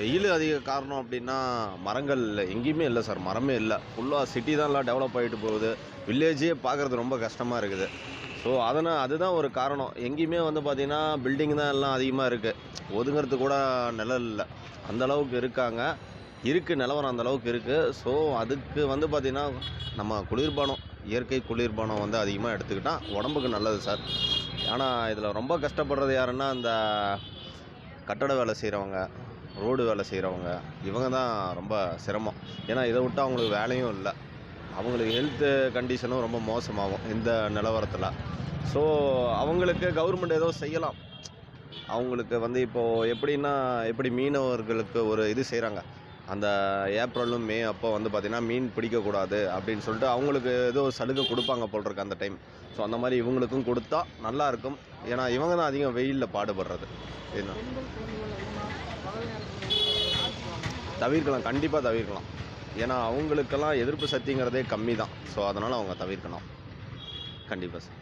வெயில் அதிக காரணம் அப்படின்னா மரங்கள் எங்கேயுமே இல்லை சார் மரமே இல்லை. ஃபுல்லாக சிட்டி தான் எல்லாம் டெவலப் ஆகிட்டு போகுது. வில்லேஜே பார்க்குறது ரொம்ப கஷ்டமாக இருக்குது. ஸோ அதனால் அதுதான் ஒரு காரணம். எங்கேயுமே வந்து பார்த்திங்கன்னா பில்டிங் தான் எல்லாம் அதிகமாக இருக்குது ஒதுங்கிறது கூட நிழல் இல்லை. அந்த அளவுக்கு இருக்காங்க. இருக்குது நிலவரம் அந்த அளவுக்கு இருக்குது ஸோ அதுக்கு வந்து பார்த்திங்கன்னா நம்ம குளிர்பானம் இயற்கை குளிர்பானம் வந்து அதிகமாக எடுத்துக்கிட்டால் உடம்புக்கு நல்லது சார். ஆனால் இதில் ரொம்ப கஷ்டப்படுறது யாருன்னா அந்த கட்டட வேலை செய்கிறவங்க ரோடு வேலை செய்கிறவங்க இவங்க தான் ரொம்ப சிரமம். ஏன்னா இதை விட்டு அவங்களுக்கு வேலையும் இல்லை. அவங்களுக்கு ஹெல்த்து கண்டிஷனும் ரொம்ப மோசமாகும் இந்த நிலவரத்தில். ஸோ அவங்களுக்கு கவர்மெண்ட் ஏதோ செய்யலாம். அவங்களுக்கு வந்து இப்போது எப்படின்னா எப்படி மீனவர்களுக்கு ஒரு இது செய்கிறாங்க அந்த ஏப்ரலும் மே அப்போ வந்து பார்த்திங்கன்னா மீன் பிடிக்கக்கூடாது அப்படின்னு சொல்லிட்டு அவங்களுக்கு ஏதோ சலுகை கொடுப்பாங்க போல் இருக்கு அந்த டைம் ஸோ அந்த மாதிரி இவங்களுக்கும் கொடுத்தா நல்லாயிருக்கும் ஏன்னா இவங்க தான் அதிகம் வெயிலில் பாடுபடுறது. என்ன பெண்கள் குழந்தைகள் அதிகமாக பகல் நேரத்தில் தவிர்க்கலாம் கண்டிப்பாக தவிர்க்கலாம். ஏன்னா அவங்களுக்கெல்லாம் எதிர்ப்பு சக்திங்கிறதே கம்மி தான். ஸோ அதனால் அவங்க தவிர்க்கணும். கண்டிப்பாக சார்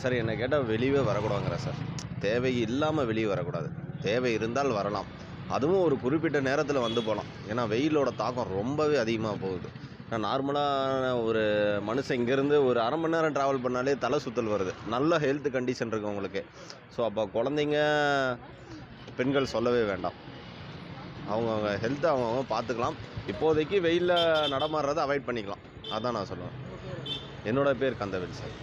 சார் என்னை கேட்டால் வெளியவே வரக்கூடாதுங்கிற சார் தேவை இல்லாமல் வெளியே வரக்கூடாது. தேவை இருந்தால் வரலாம். அதுவும் ஒரு குறிப்பிட்ட நேரத்தில் வந்து போகலாம் ஏன்னா வெயிலோட தாக்கம் ரொம்பவே அதிகமாக போகுது. நான் நார்மலாக ஒரு மனுஷன் இங்கேருந்து ஒரு அரை மணி நேரம் ட்ராவல் பண்ணாலே தலை சுத்தல் வருது. நல்ல ஹெல்த் கண்டிஷன் இருக்குது உங்களுக்கு. ஸோ அப்போ குழந்தைங்க பெண்கள் சொல்லவே வேண்டாம். அவங்கவுங்க ஹெல்த்தை அவங்கவுங்க பார்த்துக்கலாம். இப்போதைக்கு வெயிலில் நடமாடுறதை அவாய்ட் பண்ணிக்கலாம். அதான் நான் சொல்லுவேன். என்னோட பேர் கந்தவேல் சார்.